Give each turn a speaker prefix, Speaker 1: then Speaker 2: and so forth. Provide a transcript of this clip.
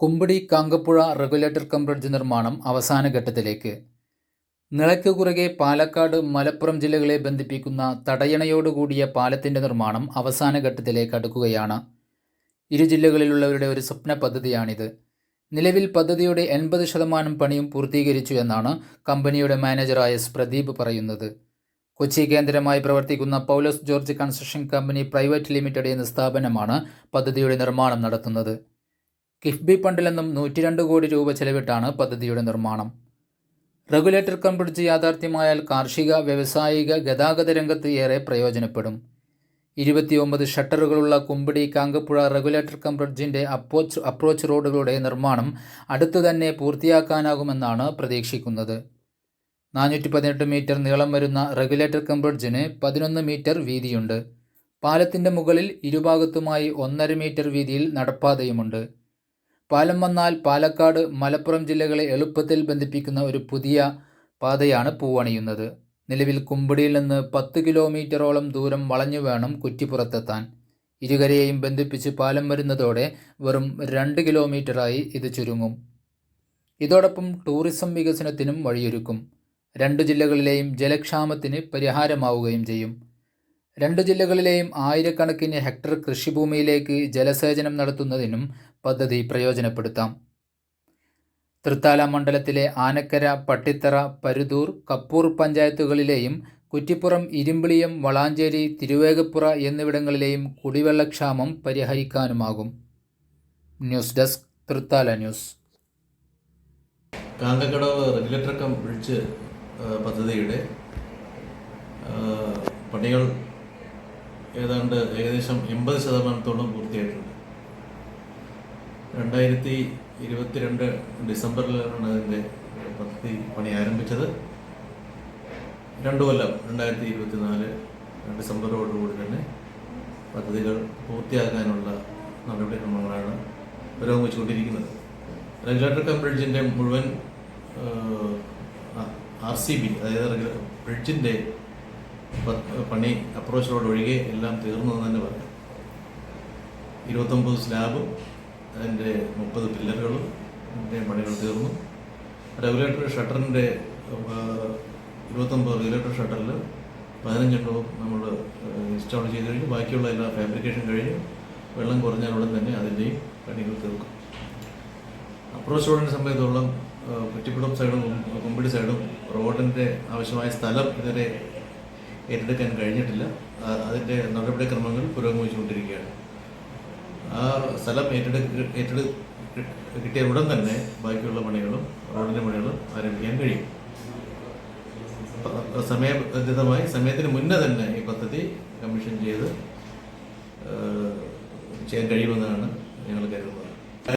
Speaker 1: Kumbidi Kankappuzha regulator cum bridge നിർമ്മാണം അവസാന ഘട്ടത്തിലേക്ക്. നിളയ്ക്ക് കുറുകെ പാലക്കാട് മലപ്പുറം ജില്ലകളെ ബന്ധിപ്പിക്കുന്ന തടയണയോടുകൂടിയ പാലത്തിന്റെ നിർമ്മാണം അവസാന ഘട്ടത്തിലേക്ക് അടുക്കുകയാണ്. ഇരു ജില്ലകളിലുള്ളവരുടെ ഒരു സ്വപ്ന പദ്ധതിയാണിത്. നിലവിൽ പദ്ധതിയുടെ എൺപത് ശതമാനം പണിയും പൂർത്തീകരിച്ചു എന്നാണ് കമ്പനിയുടെ മാനേജറായ പ്രദീപ് പറയുന്നത്. കൊച്ചി കേന്ദ്രമായി പ്രവർത്തിക്കുന്ന Paulose George construction company private limited എന്ന സ്ഥാപനമാണ് പദ്ധതിയുടെ നിർമ്മാണം നടത്തുന്നത്. കിഫ്ബി ഫണ്ടിൽ നിന്നും നൂറ്റി രണ്ട് കോടി രൂപ ചെലവിട്ടാണ് പദ്ധതിയുടെ നിർമ്മാണം. റെഗുലേറ്റർ കം പിടിച്ച് യാഥാർത്ഥ്യമായാൽ കാർഷിക വ്യവസായിക ഗതാഗത രംഗത്ത് ഏറെ പ്രയോജനപ്പെടും. ഇരുപത്തിയൊമ്പത് ഷട്ടറുകളുള്ള കുമ്പിടി കാങ്കപ്പുഴ റെഗുലേറ്റർ കം ബ്രിഡ്ജിന്റെ അപ്രോച്ച് അപ്രോച്ച് റോഡുകളുടെ നിർമ്മാണം അടുത്തു തന്നെ പൂർത്തിയാക്കാനാകുമെന്നാണ് പ്രതീക്ഷിക്കുന്നത്. നാനൂറ്റി പതിനെട്ട് മീറ്റർ നീളം വരുന്ന റെഗുലേറ്റർ കം ബ്രിഡ്ജിന് പതിനൊന്ന് മീറ്റർ വീതിയുണ്ട്. പാലത്തിന്റെ മുകളിൽ ഇരുഭാഗത്തുമായി ഒന്നര മീറ്റർ വീതിയിൽ നടപ്പാതയുമുണ്ട്. പാലം വന്നാൽ പാലക്കാട് മലപ്പുറം ജില്ലകളെ എളുപ്പത്തിൽ ബന്ധിപ്പിക്കുന്ന ഒരു പുതിയ പാതയാണ് പൂവണിയുന്നത്. നിലവിൽ കുമ്പടിയിൽ നിന്ന് പത്ത് കിലോമീറ്ററോളം ദൂരം വളഞ്ഞു വേണം കുറ്റിപ്പുറത്തെത്താൻ. ഇരുകരയെയും ബന്ധിപ്പിച്ച് പാലം വരുന്നതോടെ വെറും രണ്ട് കിലോമീറ്ററായി ഇത് ചുരുങ്ങും. ഇതോടൊപ്പം ടൂറിസം വികസനത്തിനും വഴിയൊരുക്കും. രണ്ട് ജില്ലകളിലെയും ജലക്ഷാമത്തിന് പരിഹാരമാവുകയും ചെയ്യും. രണ്ട് ജില്ലകളിലെയും ആയിരക്കണക്കിന് ഹെക്ടർ കൃഷിഭൂമിയിലേക്ക് ജലസേചനം നടത്തുന്നതിനും പദ്ധതി പ്രയോജനപ്പെടുത്താം. തൃത്താല മണ്ഡലത്തിലെ ആനക്കര പട്ടിത്തറ പരുതൂർ കപ്പൂർ പഞ്ചായത്തുകളിലെയും കുറ്റിപ്പുറം ഇരുമ്പിളിയം വളാഞ്ചേരി തിരുവേഗപ്പുറ എന്നിവിടങ്ങളിലെയും കുടിവെള്ളക്ഷാമം പരിഹരിക്കാനുമാകും. News desk Thrithala news.
Speaker 2: Kanthakkadavu regulator cum bridge പദ്ധതിയുടെ പണികൾ ഏതാണ്ട് ഏകദേശം എൺപത് ശതമാനത്തോളം പൂർത്തിയായിട്ടുണ്ട്. രണ്ടായിരത്തി ഇരുപത്തിരണ്ട് ഡിസംബറിലാണ് അതിന്റെ പദ്ധതി പണി ആരംഭിച്ചത്. രണ്ടു കൊല്ലം രണ്ടായിരത്തി ഇരുപത്തിനാല് ഡിസംബറോടുകൂടി തന്നെ പദ്ധതികൾ പൂർത്തിയാക്കാനുള്ള നടപടിക്രമങ്ങളാണ് പുരോഗമിച്ചുകൊണ്ടിരിക്കുന്നത്. റെഗുലേറ്റർ കം ബ്രിഡ്ജിന്റെ മുഴുവൻ ആർ സി ബി അതായത് ബ്രിഡ്ജിന്റെ പണി അപ്രോച്ച് റോഡ് ഒഴികെ എല്ലാം തീർന്നു എന്ന് തന്നെ പറയാം. ഇരുപത്തൊമ്പത് സ്ലാബും അതിന്റെ മുപ്പത് പില്ലറുകളും അതിന്റെ പണികൾ തീർന്നു. റെഗുലേറ്റർ ഷട്ടറിന്റെ ഇരുപത്തൊമ്പത് റെഗുലേറ്റർ ഷട്ടറിൽ പതിനഞ്ചെണ്ണവും നമ്മൾ ഇൻസ്റ്റാൾ ചെയ്ത് കഴിഞ്ഞു. ബാക്കിയുള്ള എല്ലാ ഫാബ്രിക്കേഷൻ കഴിഞ്ഞു. വെള്ളം കുറഞ്ഞാൽ ഉടൻ തന്നെ അതിന്റെയും പണികൾ തീർക്കും. അപ്രോച്ച് റോഡിനെ സംബന്ധിച്ചോളം കുറ്റിപ്പുടം സൈഡും കുമ്പിടി സൈഡും റോഡിന്റെ ആവശ്യമായ സ്ഥലം ഇതുവരെ ഏറ്റെടുക്കാൻ കഴിഞ്ഞിട്ടില്ല. അതിന്റെ നടപടിക്രമങ്ങൾ പുരോഗമിച്ചുകൊണ്ടിരിക്കുകയാണ്. ആ സ്ഥലം ഏറ്റെടുക്ക ഏറ്റെടു കിട്ടിയ ഉടൻ തന്നെ ബാക്കിയുള്ള പണികളും റോഡിന്റെ പണികളും ആരംഭിക്കാൻ കഴിയും. സമയബന്ധിതമായി സമയത്തിന് മുന്നേ തന്നെ ഈ പദ്ധതി കമ്മീഷൻ ചെയ്ത് ചെയ്യാൻ കഴിയുമെന്നാണ് ഞങ്ങൾ കരുതുന്നത്.